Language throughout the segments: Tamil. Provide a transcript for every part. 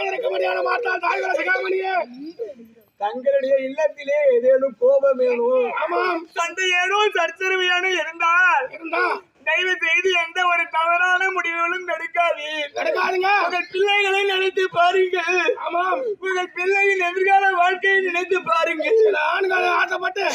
தாயனுக்கு மணியான மாட்டால் தாய்வர சகாமணியே. தங்களுடைய இல்லத்திலே ஏதேனும் கோபம் வேணும்? ஆமாம். சண்டை ஏதோ சர்ச்சரவு ஏனும் இருந்தால். இருந்தா தயவு செய்து எந்த ஒரு தவறான முடிவுகளும் எடுக்காதீர். கிடைக்காதுங்க உங்கள் பிள்ளைகளை நினைத்து பாருங்கள். ஆமாம். உங்கள் பிள்ளையின் எதிர்கால வாழ்க்கையை நினைத்து பாருங்கள். ஆண்கள் ஆசைப்பட்டு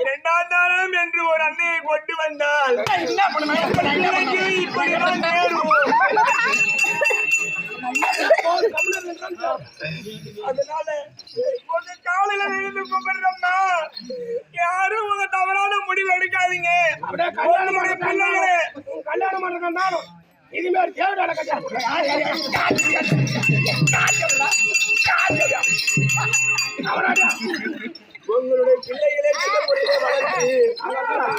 இரண்டாம் நேரம் என்று ஒரு அன்னையை கொண்டு வந்தால் இப்படிதான் அதனால உங்க காலையில விழுந்து கும்பிடுறோம்னா யாரும் உங்க தவறான முடிவு எடுக்காதீங்க. அப்படியே கல்யாணம் உங்களுடைய பண்ணுறதுனாலும் இனிமேல் தேவையான கல்யாணம் உங்களுடைய பிள்ளைகளை சில முறையிலே வளர்த்து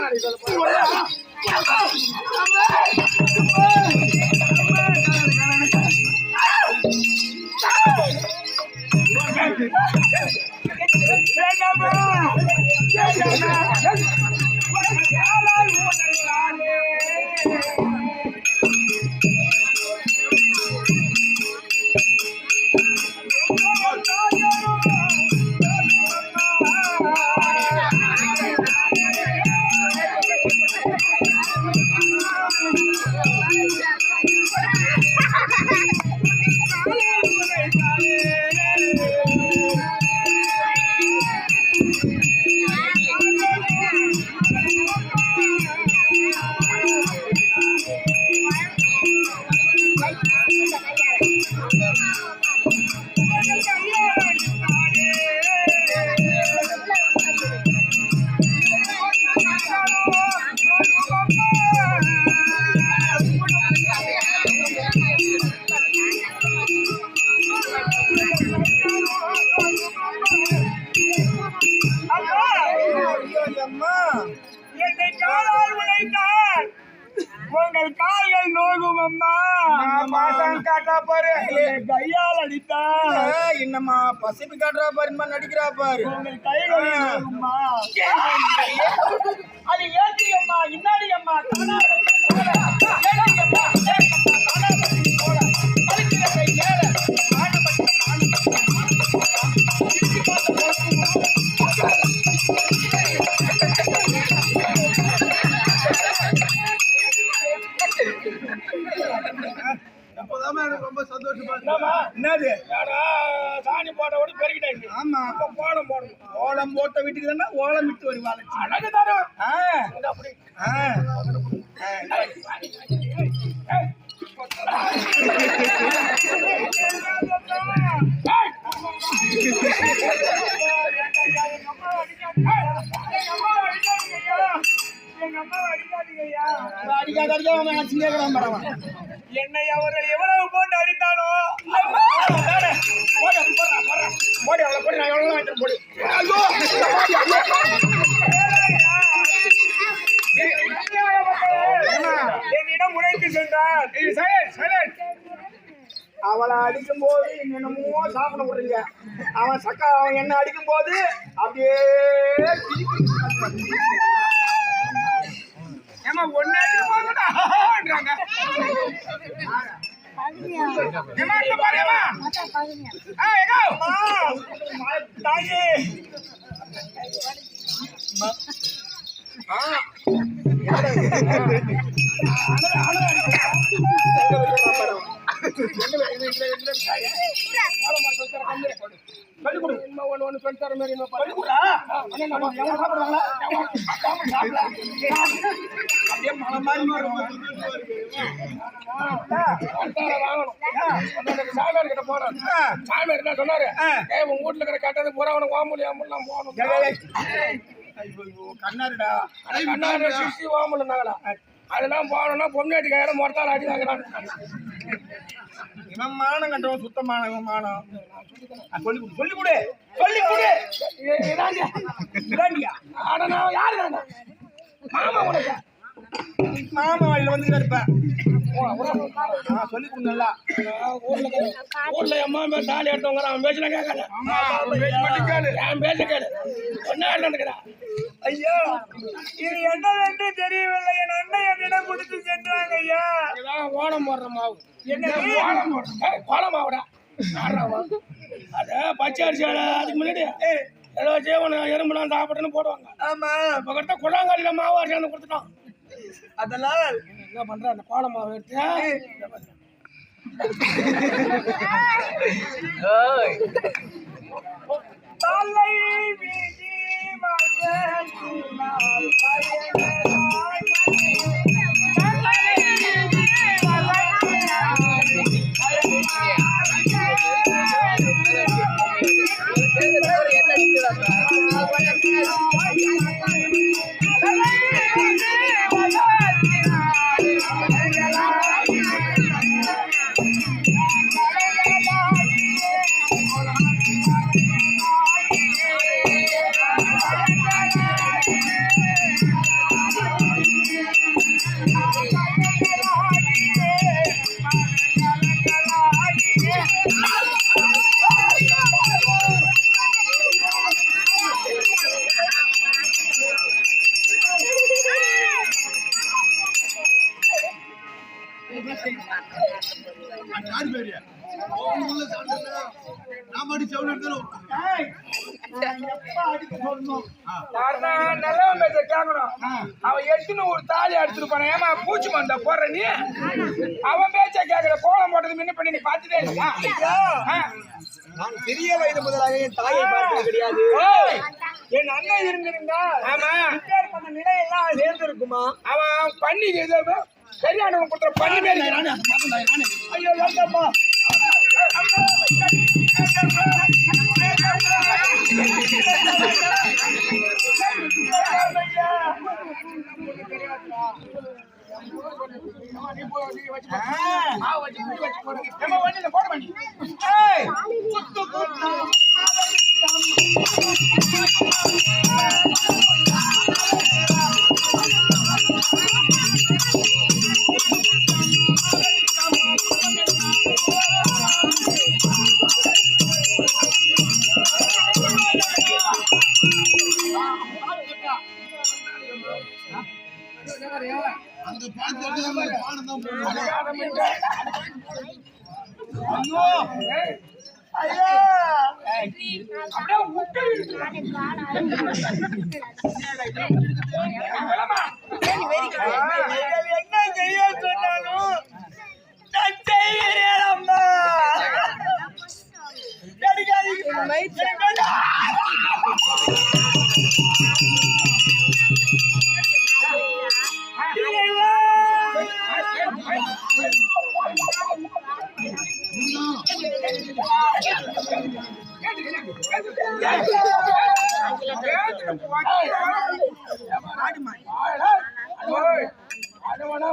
என்னை காலால் உழைத்தால் உங்கள் கால்கள் நோகும் அம்மா. காட்டா பாரு. கையால் அடித்தால் என்னம்மா பசிபி காட்டுறா பாருமா நடிக்கிறா பாரு. உங்கள் கைகள் நோகும்மா அது ஏற்றி அம்மா இன்னாடி அம்மா என்னது? சாணி போட்ட ஓடி பெருகிட்டாங்க. ஆமா. அப்ப கோலம் போடணும். ஓலம் போட்ட வீட்டுக்கு தானே ஓலம் விட்டு வருவாங்க அழகு அப்படி ஆ. அடிக்காத அடிக்காத அவன் சிங்கேக்கலாம் பரவான் என்னை அவர்கள் எவ்வளவு போட்டு அடித்தானோ. போடு அவளை போடு, நான் எவ்வளவு வாங்கிட்டு போடு. என்னிடம் உழைத்து சென்றார். அவளை அடிக்கும் போது என்னென்னமோ சாப்பிட விடுறீங்க அவன் சக்கா அவன் என்ன அடிக்கும் போது அப்படியே ஏமா ஒண்ணு அடிக்க போதுடான்றாங்க. ஏம்மா, இங்க பாரு, ஆ, எங்கோ? தாயே ஆ கொடு. இன்னும் சொன்னாரு? உங்க வீட்டுல இருக்கிற கட்டது பூரா உனக்கு ஓம்புலி, ஓம்புலாம் போகணும். கண்ணாருடா ஆனா கண்ணாடி சிசி ஓம்புலுன்னாங்களா? அதெல்லாம் போகணும்னா பொம்னாட்டி கையில மொத்தால அடி வாங்குறாங்க. இவன் மானம் கண்டவன் சுத்தமான இவன் மானம். ஆ, சொல்லிக் கொடு சொல்லிக் கொடு இதாண்டியா? இதாண்டியா யாரு நானு? மாமா உனக்கு. மாமா வழியில வந்து இருப்பேன். சொல்லிக் கொடு நல்லா ஊர்ல ஊர்ல என் மாமா தாலி எடுத்தவங்க அவன் கேட்காத என் பேச்ச கேளு. என்ன நடந்துக்கிறா ஐயா இது என்னவென்று தெரியவில்லை. என் அண்ணன் என்னிடம் கொடுத்து சென்றாங்க ஐயா. இதான் போடுற மாவு. என்ன கோலம் போடுற கோலம் மாவுடா. அவன்? அது பச்சை அரிசி அதுக்கு முன்னாடி ஏதோ ஜீவன எறும்புலாம் சாப்பிட்டுன்னு போடுவாங்க. ஆமா. இப்போ கிட்ட குழாங்காலியில் மாவு அரிசி அதெல்லாம் என்ன பண்ற அந்த கோலம் எடுத்து தலை வீதி மகனால் பயனாய் தலை அவன் எட்டுன்னு ஒரு தாலி அடிச்சுட்டு போனான் ஏமா பூச்சி மந்த போடுற நீ அவன் பேச்ச கேட்கற கோலம் போட்டது முன்ன பண்ணி நீ. நான் சிறிய வயது முதலாக என் தாயை பார்த்தது கிடையாது ஓய், என் அண்ணன் இருந்திருந்தா ஆமா. நிலையெல்லாம் சேர்ந்திருக்குமா? அவன் பண்ணி சரியானவன் கொடுத்துற பண்ணி. ஐயோ வச்சு போடு. ஏம்மா, ஐயோ, ஏய், அப்படியே என்ன செய்ய சொன்னாலும் நான் செய்கிறேன் அம்மா.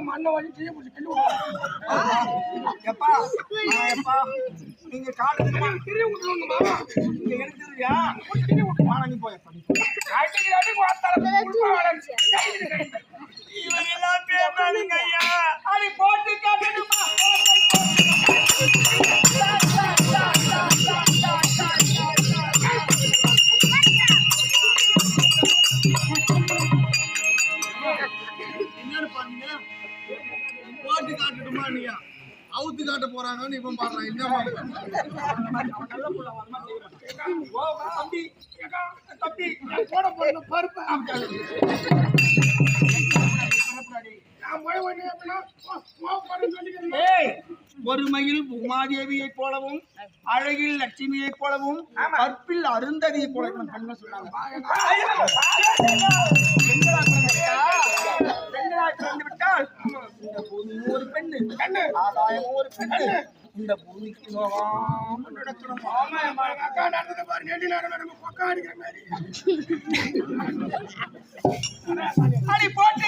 மண்ணை வழி தீ பிடிச்சி எப்பா எப்பா நீங்க காட்டுறீங்க திரி விட்டுருவாங்க மாமா. நீங்க எனக்கு தெரியா விட்டு வாங்கி போய் எப்பா, நீ போட்டு காட்டுட்டுமா நீங்க அவுத்து காட்ட போறாங்கன்னு இவன் பாடுறான் என்ன ஒருமையில் உமாதேவியைப் போலவும் அழகில் லட்சுமியைப் போலவும் கற்பில் அருந்ததியைப் போல நம்ம கண்ண சொன்னாங்க இந்த பூமி ஒரு பெண்ணு கண்ணு. ஆதாயம் ஒரு பெண்ணு இந்த பூமிக்கு நோகாமல் நடக்கணும் ஆமா, அக்கா பாரு, நெடி நேரம் நம்ம பக்கம் அடிக்கிற மாதிரி. அடி போட்டு